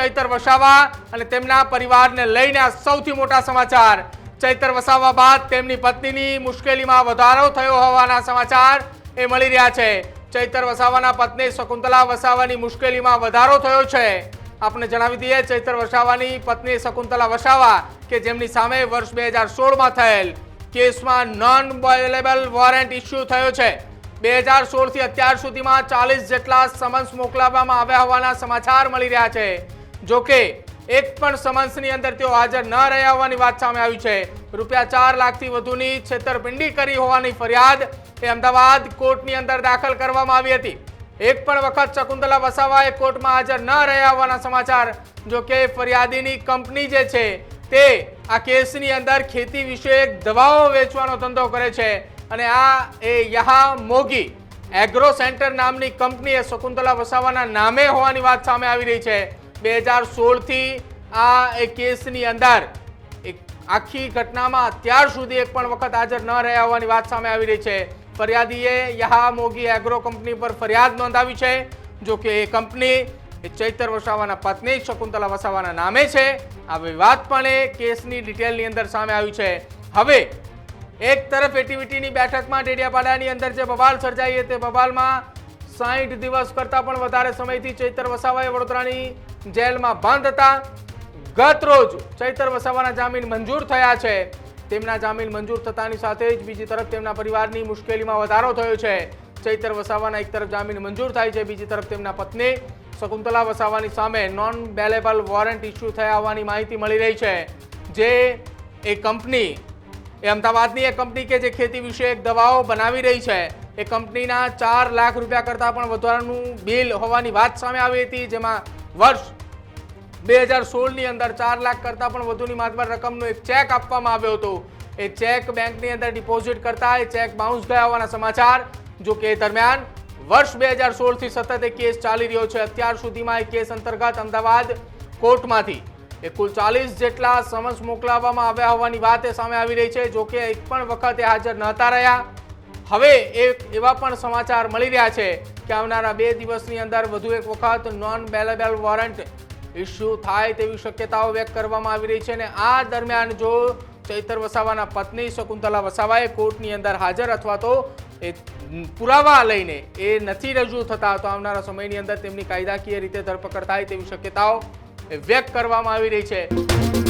ચૈતર વસાવા અને તેમના પરિવારને લઈને સૌથી મોટા સમાચાર. ચૈતર વસાવા બાદ તેમની પત્નીની મુશ્કેલીમાં વધારો થયો હોવાના સમાચાર એ મળી રહ્યા છે. ચૈતર વસાવાના પત્ની શકુંતલા વસાવાની મુશ્કેલીમાં વધારો થયો છે. આપણે જણાવી દઈએ, ચૈતર વસાવાની પત્ની શકુંતલા વસાવા કે જેમની સામે વર્ષ બે હજાર સોળમાં થયેલ કેસમાં નોન અવેલેબલ વોરંટ ઇસ્યુ થયો છે. બે હજાર સોળથી અત્યાર સુધીમાં ચાલીસ જેટલા સમન્સ મોકલાવવામાં આવ્યા હોવાના સમાચાર મળી રહ્યા છે. જો કે એક પણ સમન્સની અંદર તેઓ હાજર ન રહ્યા હોવાની વાત સામે આવી છે. રૂપિયા ચાર લાખથી વધુની છેતરપિંડી કરી હોવાની ફરિયાદ એ અમદાવાદ કોર્ટની અંદર દાખલ કરવામાં આવી હતી. એક પણ વખત શકુંતલા વસાવાએ કોર્ટમાં હાજર ન રહ્યા હોવાના સમાચાર, જો કે ફરિયાદીની કંપની જે છે તે આ કેસની અંદર ખેતી વિષયક દવાઓ વેચવાનો ધંધો કરે છે અને આ એ યહા મોગી એગ્રો સેન્ટર નામની કંપની એ શકુંતલા વસાવાના નામે હોવાની વાત સામે આવી રહી છે. બે હજાર સોળથી આ કેસની અંદર એક આખી ઘટનામાં અત્યાર સુધી એક પણ વખત હાજર ન રહ્યા હોવાની વાત સામે આવી રહી છે. ફરિયાદીએ યહા મોગી એગ્રો કંપની પર ફરિયાદ નોંધાવી છે, જો કે એ કંપની એ ચૈતર વસાવાના પત્ની, શકુંતલા વસાવાના નામે છે. આ વિવાદ પણ એ કેસની ડિટેલની અંદર સામે આવ્યું છે. હવે એક તરફ એટીવીટીની બેઠકમાં ડેડિયાપાડાની અંદર જે બબાલ સર્જાઈ તે બબાલમાં સાઠ દિવસ કરતાં પણ વધારે સમયથી ચૈતર વસાવાએ વડોદરાની જેલમાં બંધ હતા. ગત રોજ ચૈતર વસાવાના જામીન મંજૂર થયા છે. તેમના જામીન મંજૂર થતાની સાથે જ બીજી તરફ તેમના પરિવારની મુશ્કેલીમાં વધારો થયો છે. ચૈતર વસાવાના એક તરફ જામીન મંજૂર થાય છે, બીજી તરફ તેમના પત્ની શકુંતલા વસાવાની સામે નોન બેલેબલ વોરંટ ઇસ્યુ થયા હોવાની માહિતી મળી રહી છે. જે એ કંપની, એ અમદાવાદની એ કંપની કે જે ખેતી વિષયક દવાઓ બનાવી રહી છે. એ કંપનીના ચાર લાખ રૂપિયા કરતાં પણ વધારાનું બિલ હોવાની વાત સામે આવી હતી, જેમાં વર્ષ બે હજાર સોળની અંદર ચાર લાખ કરતાં પણ વધુની માતબર રકમનો એક ચેક આપવામાં આવ્યો હતો. એ ચેક બેંકની અંદર ડિપોઝિટ કરતા એ ચેક બાઉન્સ ગયા હોવાના સમાચાર, જો કે દરમિયાન વર્ષ બે હજાર સોળથી સતત એ કેસ ચાલી રહ્યો છે. અત્યાર સુધીમાં એ કેસ અંતર્ગત અમદાવાદ કોર્ટમાંથી એ કુલ ચાલીસ જેટલા સમન્સ મોકલાવવામાં આવ્યા હોવાની વાત એ સામે આવી રહી છે. જો કે એક પણ વખત એ હાજર નહોતા રહ્યા. હવે એક એવા પણ સમાચાર મળી રહ્યા છે કે આવનારા બે દિવસની અંદર વધુ એક વખત નોન બેલેબલ વોરંટ ઇસ્યુ થાય તેવી શક્યતાઓ વ્યક્ત કરવામાં આવી રહી છે અને આ દરમિયાન જો ચૈતર વસાવાના પત્ની શકુંતલા વસાવાએ કોર્ટની અંદર હાજર અથવા તો એ પુરાવા લઈને એ નથી રજૂ થતા તો આવનારા સમયની અંદર તેમની કાયદાકીય રીતે ધરપકડ થાય તેવી શક્યતાઓ વ્યક્ત કરવામાં આવી રહી છે.